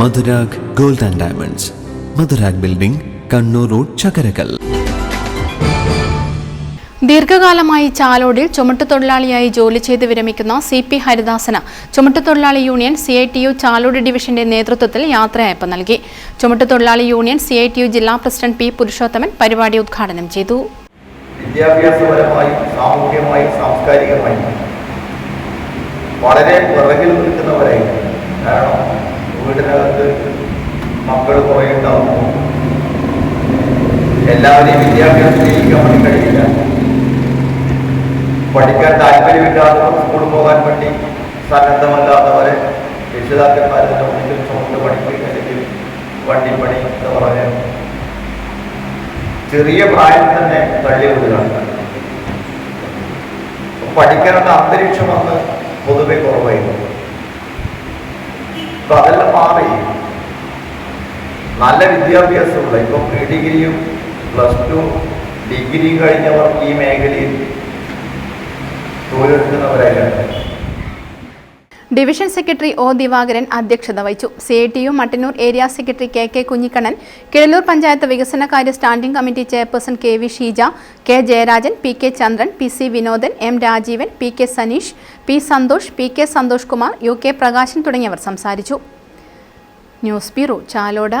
Madhurag gold and diamonds. Madhurag building Kannur road Chakkarakkal. ദീർഘകാലമായി ചാലോടിൽ ചുമട്ടുതൊഴിലാളിയായി ജോലി ചെയ്ത് വിരമിക്കുന്ന സി പി ഹരിദാസന് ചുമട്ടുതൊഴിലാളി union C I T U Chalode ഡിവിഷന്റെ നേതൃത്വത്തിൽ യാത്രയയപ്പ് നൽകി. ചുമട്ടുതൊഴിലാളി union C I T U ജില്ലാ പ്രസിഡന്റ് പി പുരുഷോത്തമൻ പരിപാടി ഉദ്ഘാടനം ചെയ്തു. വിദ്യാഭ്യാസപരമായും സാമൂഹ്യമായും സാംസ്കാരികമായും വളരെ പിറകിൽ നിൽക്കുന്നവരായിരിക്കും. കാരണം മക്കൾ കുറേ ഉണ്ടാവുന്നു എല്ലാവരെയും വിദ്യാഭ്യാസം ചെയ്യിക്കാൻ വേണ്ടി കഴിയില്ല. പഠിക്കാൻ താല്പര്യമില്ലാത്തവർ സ്കൂളിൽ പോകാൻ വേണ്ടി സന്നദ്ധമല്ലാത്തവരെ രക്ഷിതാക്കന്മാരെ ഒന്നിൽ ചുമന്ന് പഠിക്കുക അല്ലെങ്കിൽ വണ്ടിപ്പണി എന്ന് പറഞ്ഞ് ചെറിയ പ്രായം തന്നെ തള്ളിവിടുകയാണ് പഠിക്കാനുള്ള അന്തരീക്ഷം അന്ന് പൊതുവെ കുറവായിരുന്നു. അപ്പൊ അതെല്ലാം നല്ല വിദ്യാഭ്യാസമുള്ള ഇപ്പം പ്രീ ഡിഗ്രിയും പ്ലസ് ടു ഡിഗ്രി കഴിഞ്ഞവർ ഈ മേഖലയിൽ തൊഴിലെടുക്കുന്നവരായിട്ടാണ് ഡിവിഷൻ സെക്രട്ടറി ഒ ദിവാകരൻ അധ്യക്ഷത വഹിച്ചു. C I T U Mattannur area secretary K K Kunhikannan Keezhallur panchayat വികസന കാര്യ standing committee chairperson K V Sheeja K Jayarajan P K Chandran P C Vinodan M Rajeevan P K Saneesh P Santhosh P K Santhosh Kumar U K Prakashan തുടങ്ങിയവർ സംസാരിച്ചു. News bureau Chalode.